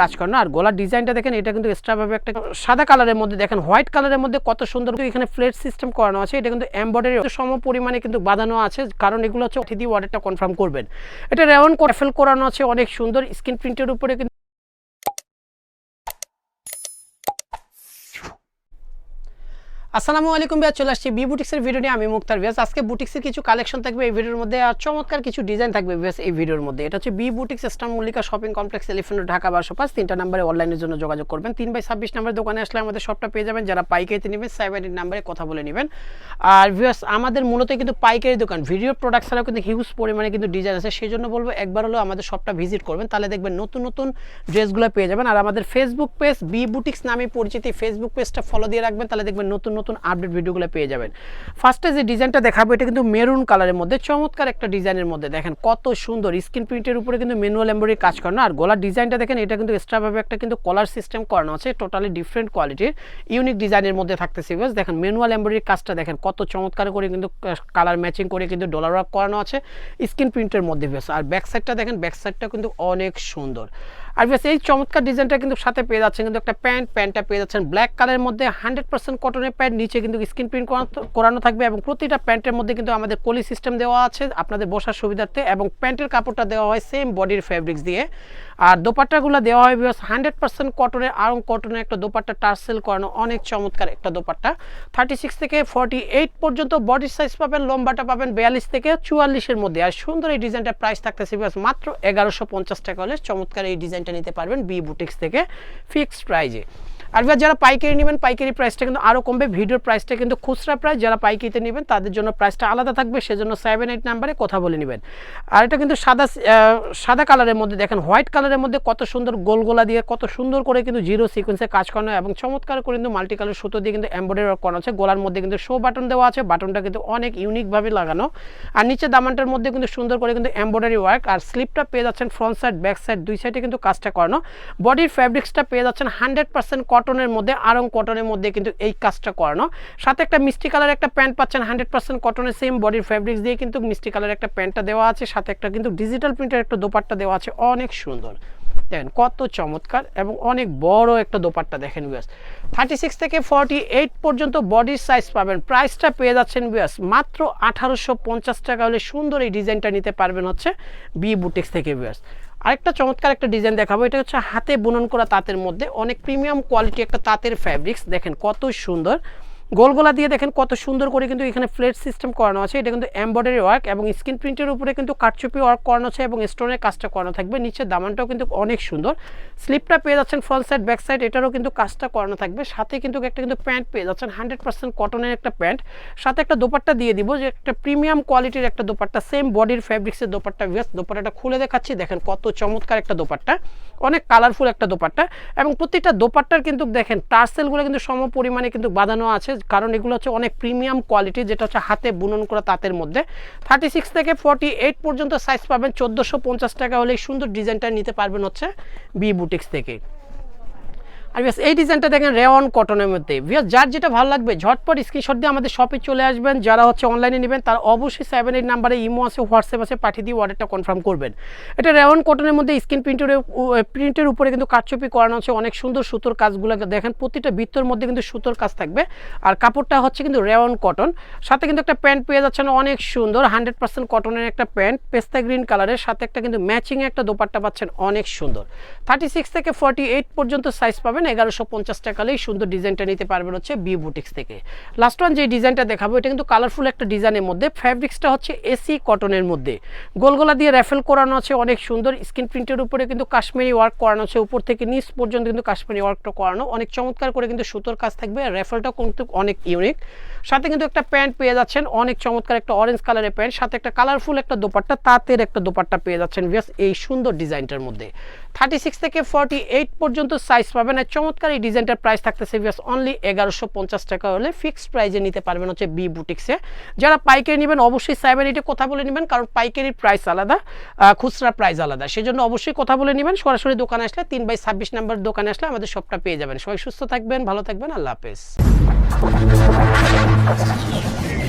কাজ করানো আর গলার ডিজাইনটা দেখেন, এটা কিন্তু এক্সট্রা ভাবে একটা সাদা কালারের মধ্যে দেখেন হোয়াইট কালারের মধ্যে কত সুন্দর এখানে ফ্লেট সিস্টেম করানো আছে। এটা কিন্তু এম্বয়ডারি সম পরিমাণে কিন্তু বাঁধানো আছে, কারণ এগুলো হচ্ছে অতিথি অর্ডারটা কনফার্ম করবেন। এটা রেওয়ান ফেল করানো আছে, অনেক সুন্দর। স্ক্রিন প্রিন্টের উপরে কিন্তু আসসালামু আলাইকুম বিয়াজ চলে আসছি বি বুটিক্সের ভিডিও নিয়ে। আমি মুক্তার বিয়াজ আজকে বুটিক্সের কিছু কালেকশন থাকবে এই ভিডিওর মধ্যে, আর চমৎকার কিছু ডিজাইন থাকবে বিয়াজ এই ভিডিওর মধ্যে। এটা হচ্ছে B boutiques star Mallika shopping complex elephant Dhaka বারোশো পাঁচ। তিনটা নাম্বারে অনলাইনের জন্য যোগাযোগ করবেন। তিন বাই ছাব্বিশ নাম্বার দোকানে আসলে আমাদের সবটা পেয়ে যাবেন। যারা পাইকারিতে নেবেন এইট নাম্বারে কথা বলে নেবেন। আর বিয়াস আমাদের মূলত কিন্তু পাইকারি দোকান। ভিডিও প্রোডাক্ট ছাড়াও কিন্তু হিউজ পরিমাণে কিন্তু ডিজাইন আছে। সেই জন্য বলব, একবার হলেও আমাদের সবটা ভিজিট করবেন। তাহলে দেখবেন নতুন নতুন ড্রেসগুলো পেয়ে যাবেন। আর আমাদের ফেসবুক পেজ বি বুটিক্স নামে পরিচিত ফেসবুক পেজটা ফলো দিয়ে রাখবেন। তাহলে দেখবেন নতুন নতুন আপডেট ভিডিওগুলো পেয়ে যাবেন। ফার্স্টে যে ডিজাইনটা দেখাবো, এটা কিন্তু মেরুন কালারের মধ্যে, চমৎকার একটা ডিজাইনের মধ্যে। দেখেন কত সুন্দর স্ক্রিন প্রিন্টের উপরে কিন্তু ম্যানুয়াল এমব্রয়ডারি কাজ করানো। আর গলার ডিজাইনটা দেখেন, এটা কিন্তু এক্সট্রাভাবে একটা কিন্তু কলার সিস্টেম করানো আছে টোটালি ডিফারেন্ট কোয়ালিটির ইউনিক ডিজাইনের মধ্যে থাকতেছে বেশ দেখেন ম্যানুয়াল এমব্রয়ডারি কাজটা দেখেন, কত চমৎকার করে কিন্তু কালার ম্যাচিং করে কিন্তু ডলার ওয়ার্ক করানো আছে স্ক্রিন প্রিন্টের মধ্যে বেশ আর ব্যাক সাইডটা দেখেন ব্যাক সাইডটা কিন্তু অনেক সুন্দর। আর বেশ এই চমৎকার ডিজাইনটা কিন্তু সাথে পেয়ে যাচ্ছেন কিন্তু একটা প্যান্ট প্যান্টটা পেয়ে যাচ্ছেন ব্ল্যাক কালারের মধ্যে হান্ড্রেড পার্সেন্ট কটনের প্যান্ট নিচে কিন্তু স্ক্রিন প্রিন্ট করানো থাকবে এবং প্রতিটা প্যান্টের মধ্যে কিন্তু আমাদের কলি সিস্টেম দেওয়া আছে, আপনাদের বসার সুবিধার্থে এবং প্যান্টের কাপড়টা দেওয়া হয় সেম বডির ফ্যাব্রিক্স দিয়ে। আর দোপাট্টাগুলো দেওয়া হয় বিকজ হান্ড্রেড পার্সেন্ট কটনের আরং কটনের একটা দোপাট্টা টার্সেল করানো অনেক চমৎকার একটা দোপাট্টা। থার্টি সিক্স থেকে ফর্টি এইট পর্যন্ত বডির সাইজ পাবেন, লম্বাটা পাবেন বিয়াল্লিশ থেকে চুয়াল্লিশের মধ্যে। আর সুন্দর এই ডিজাইনটা প্রাইস থাকতেছে বিকজ মাত্র এগারোশো পঞ্চাশ টাকা হলে চমৎকার এই ডিজাইনটা নিতে পারবেন বি বুটিক্স থেকে ফিক্সড প্রাইজে আর যারা পাইকারি নেবেন, পাইকারি প্রাইসটা কিন্তু আরও কমবে ভিডিওর প্রাইসটা কিন্তু খুচরা প্রাইস যারা পাইকিতে নেবেন, তাদের জন্য প্রাইসটা আলাদা থাকবে, সেজন্য সেভেন এইট নাম্বারে কথা বলে নেবেন। আর এটা কিন্তু সাদা সাদা কালারের মধ্যে দেখেন হোয়াইট কালারের মধ্যে কত সুন্দর গোল গোলা দিয়ে, কত সুন্দর করে কিন্তু জিরো সিকোয়েন্সে কাজ করানো এবং চমৎকার করে কিন্তু মাল্টি কালার সুতো দিয়ে কিন্তু এমব্রয়ডারি ওয়ার্ক করানো আছে। গলার মধ্যে কিন্তু শো বাটন দেওয়া আছে বাটনটা কিন্তু অনেক ইউনিকভাবে লাগানো। আর নিচে দামানটার মধ্যে কিন্তু সুন্দর করে কিন্তু এমব্রয়ডারি ওয়ার্ক আর স্লিপটা পেয়ে যাচ্ছেন ফ্রন্ট সাইড ব্যাক সাইড দুই সাইডে কিন্তু কাজটা করানো। বডির ফ্যাব্রিক্সটা পেয়ে যাচ্ছেন হান্ড্রেড পার্সেন্ট কটনের মধ্যে, আরং কটনের মধ্যে কিন্তু এই কাজটা করানো সাথে একটা মিষ্টি কালার একটা প্যান্ট পাচ্ছেন হান্ড্রেড পার্সেন্ট কটনের সেম বডির ফ্যাব্রিক্স দিয়ে কিন্তু মিষ্টি কালার একটা প্যান্টটা দেওয়া আছে। সাথে একটা কিন্তু ডিজিটাল প্রিন্টের একটা দোপাট্টা দেওয়া আছে। অনেক সুন্দর। দেখেন কত চমৎকার এবং অনেক বড় একটা দোপাট্টা দেখেন বিয়াস থার্টি সিক্স থেকে ফর্টি এইট পর্যন্ত বডির সাইজ পাবেন। প্রাইসটা পেয়ে যাচ্ছেন বিয়াস মাত্র আঠারোশো পঞ্চাশ টাকা হলে সুন্দর এই ডিজাইনটা নিতে পারবেন হচ্ছে বি বুটিক্স থেকে বিয়াস আরেকটা চমৎকার একটা ডিজাইন দেখাবো, এটা হচ্ছে হাতে বুনন করা তাঁতের মধ্যে। অনেক প্রিমিয়াম কোয়ালিটি একটা তাঁতের ফ্যাব্রিক্স দেখেন কত সুন্দর। গোলগোলা দিয়ে দেখেন কত সুন্দর করে কিন্তু এখানে ফ্লেট সিস্টেম করানো আছে। এটা কিন্তু এমব্রয়ডারি ওয়ার্ক এবং স্ক্রিন প্রিন্টের উপরে কিন্তু কাটচুপি ওয়ার্ক করানো আছে এবং স্টোনের কাজটা করানো থাকবে। নিচে দামানটাও কিন্তু অনেক সুন্দর। স্লিপটা পেয়ে যাচ্ছেন ফ্রন্ট সাইড ব্যাক সাইড এটারও কিন্তু কাজটা করানো থাকবে। সাথে কিন্তু একটা কিন্তু প্যান্ট পেয়ে যাচ্ছেন হান্ড্রেড পার্সেন্ট কটনের একটা প্যান্ট। সাথে একটা দোপাট্টা দিয়ে দিব যে একটা প্রিমিয়াম কোয়ালিটির একটা দোপাট্টা সেম বডির ফ্যাব্রিক্সের দোপাট্টা ভিয়াস দোপাট্টাটা খুলে দেখাচ্ছি। দেখেন কত চমৎকার একটা দোপাট্টা, অনেক কালারফুল একটা দোপাট্টা এবং প্রত্যেকটা দোপাট্টার কিন্তু দেখেন টার্সেলগুলো কিন্তু সম পরিমাণে কিন্তু বাঁধানো আছে। কারণ এগুলো হচ্ছে অনেক প্রিমিয়াম কোয়ালিটি যেটা হচ্ছে হাতে বুনন করা তাঁতের মধ্যে। থার্টি সিক্স থেকে ফর্টি এইট পর্যন্ত সাইজ পাবেন। চোদ্দোশো পঞ্চাশ টাকা হলে সুন্দর ডিজাইনটা নিতে পারবেন হচ্ছে বি বুটিক্স থেকে। আর বিয়াস, এই ডিজাইনটা দেখেন রেওয়ান কটনের মধ্যে। বিয়াস, যার যেটা ভালো লাগবে, ঝটপট স্ক্রিনশট দিয়ে আমাদের শপে চলে আসবেন। যারা হচ্ছে অনলাইনে নেবেন, তার অবশ্যই সেভেন এইট নাম্বারে ইমো আছে হোয়াটসঅ্যাপ আছে, পাঠিয়ে দিয়ে অর্ডারটা কনফার্ম করবেন। এটা রেওয়ান কটনের মধ্যে স্ক্রিন প্রিন্টের প্রিন্টের উপরে কিন্তু কাটচুপি করানো হচ্ছে অনেক সুন্দর সুতোর কাজগুলো দেখেন, প্রতিটা বৃত্তর মধ্যে কিন্তু সুতোর কাজ থাকবে। আর কাপড়টা হচ্ছে কিন্তু রেওয়ান কটন সাথে কিন্তু একটা প্যান্ট পেয়ে যাচ্ছেন, অনেক সুন্দর হান্ড্রেড পার্সেন্ট কটনের একটা প্যান্ট পেস্তা গ্রিন কালারের সাথে একটা কিন্তু ম্যাচিং একটা দোপাট্টা পাচ্ছেন, অনেক সুন্দর। থার্টি সিক্স থেকে ফর্টি এইট পর্যন্ত সাইজ পাবেন। এগারোশো পঞ্চাশ টাকালেই সুন্দর ডিজাইনটা নিতে পারবেন হচ্ছে বি বুটিক্স থেকে। লাস্ট ওয়ান যে ডিজাইনটা দেখাবো, এটা কিন্তু কালারফুল একটা ডিজাইনের মধ্যে। ফ্যাব্রিক্সটা হচ্ছে এসি কটনের মধ্যে। গোলগোলা দিয়ে র্যাফেল করানো আছে, অনেক সুন্দর। স্ক্রিন প্রিন্টের উপরে কিন্তু কাশ্মীরি ওয়ার্ক করানো আছে। উপর থেকে নিচ পর্যন্ত কিন্তু কাশ্মীরি ওয়ার্কটা করানো। অনেক চমৎকার করে কিন্তু সুতোর কাজ থাকবে। র্যাফেলটাও কিন্তু অনেক ইউনিক সাথে কিন্তু একটা প্যান্ট পেয়ে যাচ্ছেন, অনেক চমৎকার একটা অরেঞ্জ কালারের প্যান্ট, সাথে একটা কালারফুল একটা দোপাট্টা, তাঁতের একটা দোপাট্টা পেয়ে যাচ্ছেন বিয়াস এই সুন্দর ডিজাইনটার মধ্যে। থার্টি সিক্স থেকে ফর্টি এইট পর্যন্ত সাইজ পাবেন আর চমৎকার এই ডিজাইনটার প্রাইস থাকতেছে বিয়াস অনলি এগারোশো পঞ্চাশ টাকা হলে ফিক্সড প্রাইজে নিতে পারবেন হচ্ছে বি বুটিক্সে যারা পাইকারি নেবেন অবশ্যই সাইবার এটা কথা বলে নেবেন, কারণ পাইকারির প্রাইস আলাদা খুচরা প্রাইস আলাদা। সেজন্য অবশ্যই কথা বলে নেবেন, সরাসরি দোকানে আসলে তিন বাই ছাব্বিশ নাম্বার দোকানে আসলে আমাদের সবটা পেয়ে যাবেন। সবাই সুস্থ থাকবেন, ভালো থাকবেন, আল্লাহ হাফেজ। Let's go.